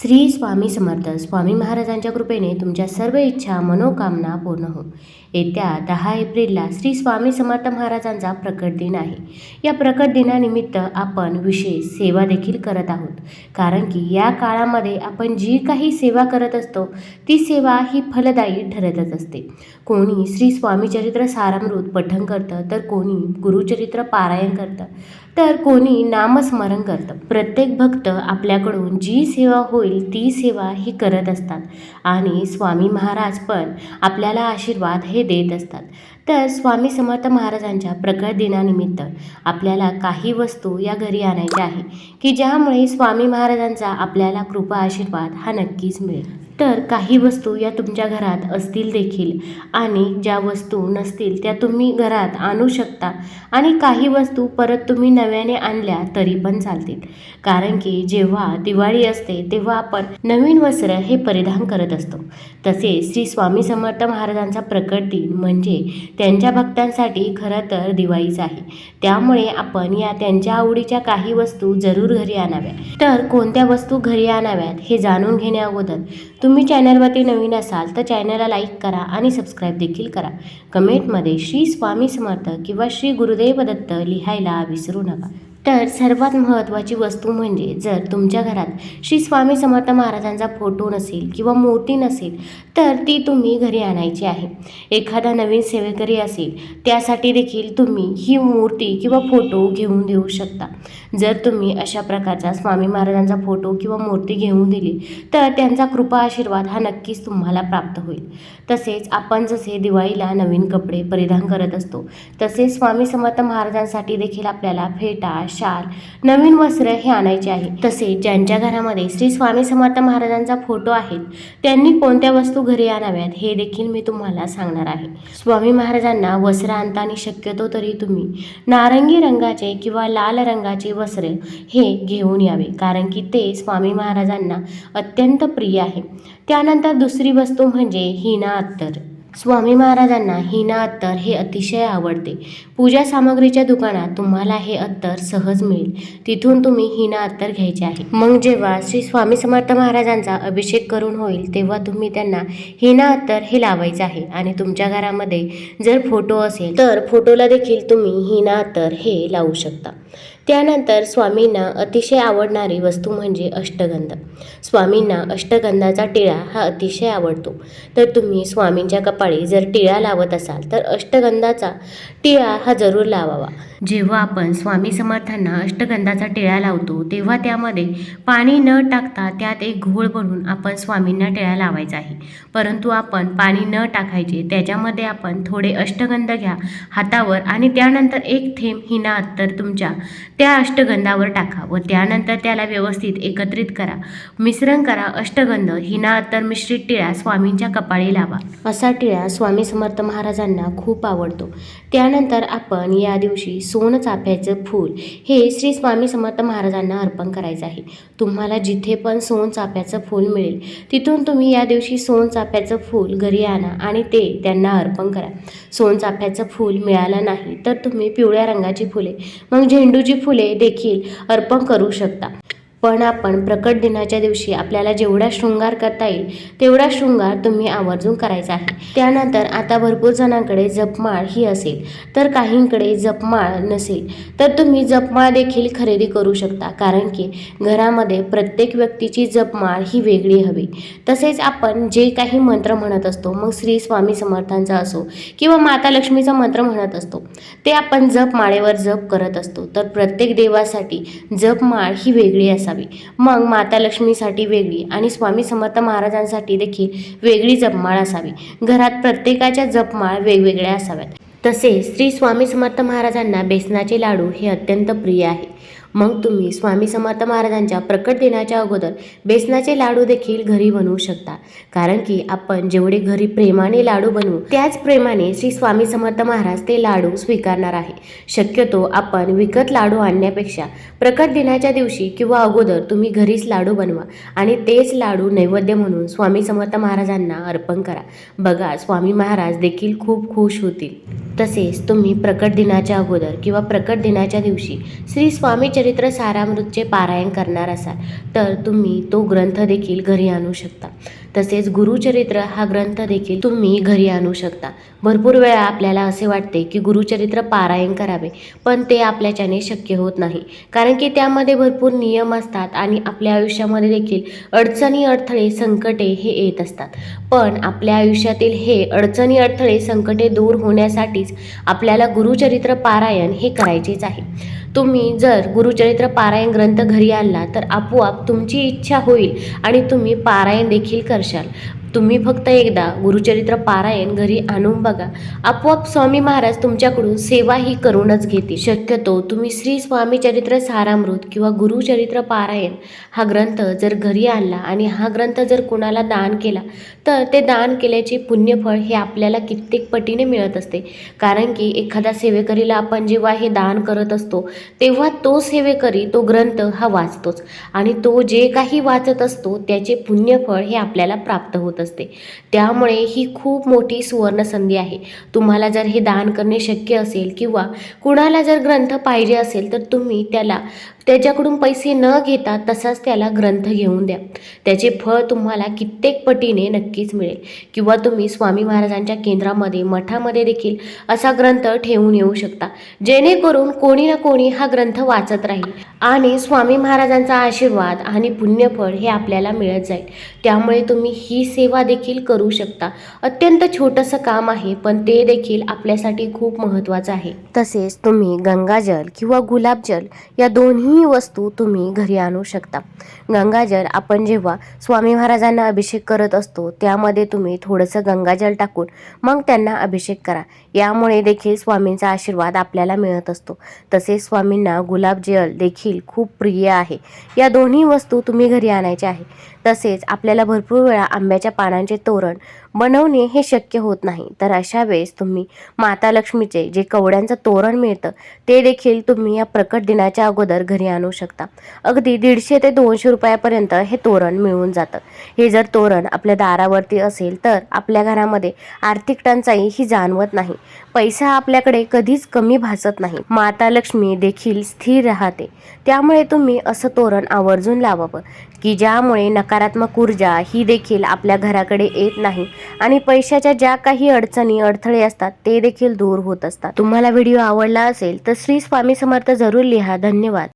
श्री स्वामी समर्थ स्वामी महाराजांच्या कृपेने तुमच्या सर्व इच्छा मनोकामना पूर्ण हो. येत्या दहा एप्रिलला श्री स्वामी समर्थ महाराजांचा प्रकट दिन आहे. या प्रकट दिनानिमित्त आपण विशेष सेवा देखील करत आहोत. कारण की या काळामध्ये आपण जी काही सेवा करत असतो ती सेवा ही फलदायी ठरतच असते. कोणी श्री स्वामीचरित्र सारामृत पठण करतं तर कोणी गुरुचरित्र पारायण करतं. तर कोणी नामस्मरण करतं. प्रत्येक भक्त आपल्याकडून जी सेवा होईल ती सेवा ही करत असतात. आणि स्वामी महाराज पण आपल्याला आशीर्वाद हे देत असतात. तर स्वामी समर्थ महाराजांच्या प्रकट दिनानिमित्त आपल्याला काही वस्तू या घरी आणायच्या आहे की ज्यामुळे स्वामी महाराजांचा आपल्याला कृपा आशीर्वाद हा नक्कीच मिळेल. तर काही वस्तू या तुमच्या घरात असतील देखील. आणि ज्या वस्तू नसतील त्या तुम्ही घरात आणू शकता. आणि काही वस्तू परत तुम्ही नव्याने आणल्या तरी पण चालतील. कारण की जेव्हा दिवाळी असते तेव्हा आपण नवीन वस्त्र हे परिधान करत असतो. तसेच श्री स्वामी समर्थ महाराजांचा प्रकट दिन म्हणजे त्यांच्या भक्तांसाठी खरं तर दिवाळीच आहे. त्यामुळे आपण या त्यांच्या आवडीच्या काही वस्तू जरूर घरी आणाव्या. तर कोणत्या वस्तू घरी आणाव्यात हे जाणून घेण्या अगोदर तुम्ही चॅनलवरती नवीन असाल तर चॅनलला लाईक करा आणि सबस्क्राईब देखील करा. कमेंटमध्ये श्री स्वामी समर्थ किंवा श्री गुरुदेव दत्त लिहायला विसरू नका. तर सर्वात महत्त्वाची वस्तू म्हणजे जर तुमच्या घरात श्री स्वामी समर्थ महाराजांचा फोटो नसेल किंवा मूर्ती नसेल तर ती तुम्ही घरी आणायची आहे. एखादा नवीन सेवेकरी असेल त्यासाठी देखील तुम्ही ही मूर्ती किंवा फोटो घेऊन देऊ शकता. जर तुम्ही अशा प्रकारचा स्वामी महाराजांचा फोटो किंवा मूर्ती घेऊन दिली तर त्यांचा कृपा आशीर्वाद हा नक्कीच तुम्हाला प्राप्त होईल. तसेच आपण जसे दिवाळीला नवीन कपडे परिधान करत असतो तसेच स्वामी समर्थ महाराजांसाठी देखील आपल्याला फेटा शाल. नवीन वस्त्र हे आणायचे आहे. तसेच ज्यांच्या घरामध्ये श्री स्वामी समर्थ महाराजांचा फोटो आहे त्यांनी कोणत्या वस्तू घरी आणाव्यात हे देखील मी तुम्हाला सांगणार आहे. स्वामी महाराजांना वस्त्र आणताना शक्यतो तरी तुम्ही नारंगी रंगाचे किंवा लाल रंगाचे वस्त्र हे घेऊन यावे कारण की ते स्वामी महाराजांना अत्यंत प्रिय आहे. त्यानंतर दुसरी वस्तू म्हणजे हिना अत्तर. स्वामी महाराजांना हिना अत्तर हे अतिशय आवडते. पूजा सामग्रीच्या दुकानात तुम्हाला हे अत्तर सहज मिळेल. तिथून तुम्ही हिना अत्तर घ्यायचे आहे. मग जेव्हा श्री स्वामी समर्थ महाराजांचा अभिषेक करून होईल तेव्हा तुम्ही त्यांना हिना अत्तर हे लावायचं आहे. आणि तुमच्या घरामध्ये जर फोटो असेल तर फोटोला देखील तुम्ही हिना अत्तर हे लावू शकता. त्यानंतर स्वामींना अतिशय आवडणारी वस्तू म्हणजे अष्टगंध. स्वामींना अष्टगंधाचा टिळा हा अतिशय आवडतो. तर तुम्ही स्वामींच्या कपाळी जर टिळा लावत असाल तर अष्टगंधाचा टिळा हा जरूर लावावा. जेव्हा आपण स्वामी समर्थांना अष्टगंधाचा टिळा लावतो तेव्हा त्यामध्ये पाणी न टाकता त्यात एक घोळ बनवून आपण स्वामींना टिळा लावायचा आहे. परंतु आपण पाणी न टाकायचे त्याच्यामध्ये आपण थोडे अष्टगंध घ्या हातावर आणि त्यानंतर एक थेंब हिना अत्तर तुमच्या त्या अष्टगंधावर टाका व त्यानंतर त्याला व्यवस्थित एकत्रित करा. मिश्रण करा अष्टगंध हिना अत्तर मिश्रित टिळा स्वामींच्या कपाळी लावा. असा टिळा स्वामी समर्थ महाराजांना खूप आवडतो. त्यानंतर आपण या दिवशी सोन चाफ्याचं फूल हे श्री स्वामी समर्थ महाराजांना अर्पण करायचं आहे. तुम्हाला जिथे पण सोन चाफ्याचं फूल मिळेल तिथून तुम्ही या दिवशी सोन चाफ्याचं फूल घरी आणा आणि ते त्यांना अर्पण करा. सोन चाफ्याचं फूल मिळालं नाही तर तुम्ही पिवळ्या रंगाची फुले मग झेंडूची फुले देखील अर्पण करू शकता. पण आपण प्रकट दिनाच्या दिवशी आपल्याला जेवढा शृंगार करता येईल तेवढा शृंगार तुम्ही आवर्जून करायचा आहे. त्यानंतर आता भरपूर जणांकडे जपमाळ ही असेल. तर काहींकडे जपमाळ नसेल. तर तुम्ही जपमाळ देखील खरेदी करू शकता. कारण की घरामध्ये प्रत्येक व्यक्तीची जपमाळ ही वेगळी हवी. तसेच आपण जे काही मंत्र म्हणत असतो मग श्री स्वामी समर्थांचा असो किंवा माता लक्ष्मीचा मंत्र म्हणत असतो ते आपण जपमाळेवर जप करत असतो. तर प्रत्येक देवासाठी जपमाळ ही वेगळी असावी. मग माता लक्ष्मीसाठी वेगळी आणि स्वामी समर्थ महाराजांसाठी देखील वेगळी जपमाळ असावी. घरात प्रत्येकाच्या जपमाळ वेगवेगळ्या असाव्यात. तसेच श्री स्वामी समर्थ महाराजांना बेसनाचे लाडू हे अत्यंत प्रिय आहे. मग तुम्ही स्वामी समर्थ महाराजांच्या प्रकट दिनाच्या अगोदर बेसनाचे लाडू देखील घरी बनवू शकता. कारण की आपण जेवढे घरी प्रेमाने लाडू बनवू त्याच प्रेमाने श्री स्वामी समर्थ महाराज ते लाडू स्वीकारणार आहे. शक्यतो आपण विकत लाडू आणण्यापेक्षा प्रकट दिनाच्या दिवशी किंवा अगोदर तुम्ही घरीच लाडू बनवा आणि तेच लाडू नैवेद्य म्हणून स्वामी समर्थ महाराजांना अर्पण करा. बघा स्वामी महाराज देखील खूप खुश होतील. तसेच तुम्ही प्रकट दिनाच्या अगोदर किंवा प्रकट दिनाच्या दिवशी श्री स्वामी चरित्र सारामृतचे पारायण करणार असाल तर तुम्ही तो ग्रंथ देखील घरी आणू शकता. तसेच गुरुचरित्र हा ग्रंथ देखील तुम्ही घरी आणू शकता. भरपूर वेळा आपल्याला असे वाटते की गुरुचरित्र पारायण करावे पण ते आपल्याच्याने शक्य होत नाही. कारण की त्यामध्ये भरपूर नियम असतात आणि आपल्या आयुष्यामध्ये देखील अडचणी अडथळे संकटे हे येत असतात. पण आपल्या आयुष्यातील हे अडचणी अडथळे संकटे दूर होण्यासाठीच आपल्याला गुरुचरित्र पारायण हे करायचेच आहे. तुम्ही जर गुरुचरित्र पारायण ग्रंथ घरी आणला तर आपोआप तुमची इच्छा होईल आणि तुम्ही पारायण देखील करशाल. तुम्ही फक्त एकदा गुरुचरित्र पारायण घरी आणून बघा. आपोआप स्वामी महाराज तुमच्याकडून सेवा ही करूनच घेतील. शक्यतो तुम्ही श्री स्वामी चरित्र सारामृत किंवा गुरुचरित्र पारायण हा ग्रंथ जर घरी आणला आणि हा ग्रंथ जर कुणाला दान केला तर ते दान केल्याचे पुण्यफळ हे आपल्याला कित्येक पटीने मिळत असते. कारण की एखाद्या सेवेकरीला आपण जेव्हा हे दान करत असतो तेव्हा तो सेवेकरी तो ग्रंथ हा वाचतोच. आणि तो जे काही वाचत असतो त्याचे पुण्यफळ हे आपल्याला प्राप्त होत असते. त्यामुळे ही खूप मोठी सुवर्ण संधी आहे. तुम्हाला जर हे दान करणे शक्य असेल किंवा कुणाला जर ग्रंथ पाहिजे असेल तर तुम्ही त्याला त्याच्याकडून पैसे न घेता तसाच त्याला ग्रंथ घेऊन द्या. त्याचे फळ तुम्हाला कित्येक पटीने नक्कीच मिळेल. किंवा तुम्ही स्वामी महाराजांच्या केंद्रामध्ये मठामध्ये देखील असा ग्रंथ ठेवून येऊ शकता. जेणेकरून कोणी ना कोणी हा ग्रंथ वाचत राहील. आणि स्वामी महाराजांचा आशीर्वाद आणि पुण्यफळ हे आपल्याला मिळत जाईल. त्यामुळे तुम्ही ही सेवा सेवा देखील करू शकता. अत्यंत छोटंसं काम आहे पण ते देखील आपल्यासाठी खूप महत्त्वाचं आहे. तसेच तुम्ही गंगाजल किंवा गुलाबजल या दोन्ही वस्तू तुम्ही घरी आणू शकता. गंगाजल आपण जेव्हा स्वामी महाराजांना अभिषेक करत असतो त्यामध्ये तुम्ही थोडंसं गंगाजल टाकून मग त्यांना अभिषेक करा. यामुळे देखील स्वामींचा आशीर्वाद आपल्याला मिळत असतो. तसेच स्वामींना गुलाबजल देखील खूप प्रिय आहे. या दोन्ही वस्तू तुम्ही घरी आणायच्या आहे. तसेच आपल्याला भरपूर वेळा आंब्याच्या पानांचे तोरण बनवणे हे शक्य होत नाही. तर अशा वेळेस तुम्ही माता लक्ष्मीचे जे कवड्यांचं तोरण मिळतं ते देखील तुम्ही या प्रकट दिनाच्या अगोदर घरी आणू शकता. अगदी दीडशे ते दोनशे रुपयापर्यंत हे तोरण मिळून जातं. हे जर तोरण आपल्या दारावरती असेल तर आपल्या घरामध्ये आर्थिक टंचाई ही जाणवत नाही. पैसा आपल्याकडे कधीच कमी भासत नाही. माता लक्ष्मी देखील स्थिर राहते. त्यामुळे तुम्ही असं तोरण आवर्जून लावावं की ज्यामुळे नकारात्मक ऊर्जा ही देखील आपल्या घराकडे येत नाही. आणि पैशाच्या ज्या काही अडचणी अडथळे असतात ते देखील दूर होत असतात. तुम्हाला व्हिडिओ आवडला असेल तर श्री स्वामी समर्थ जरूर लिहा. धन्यवाद.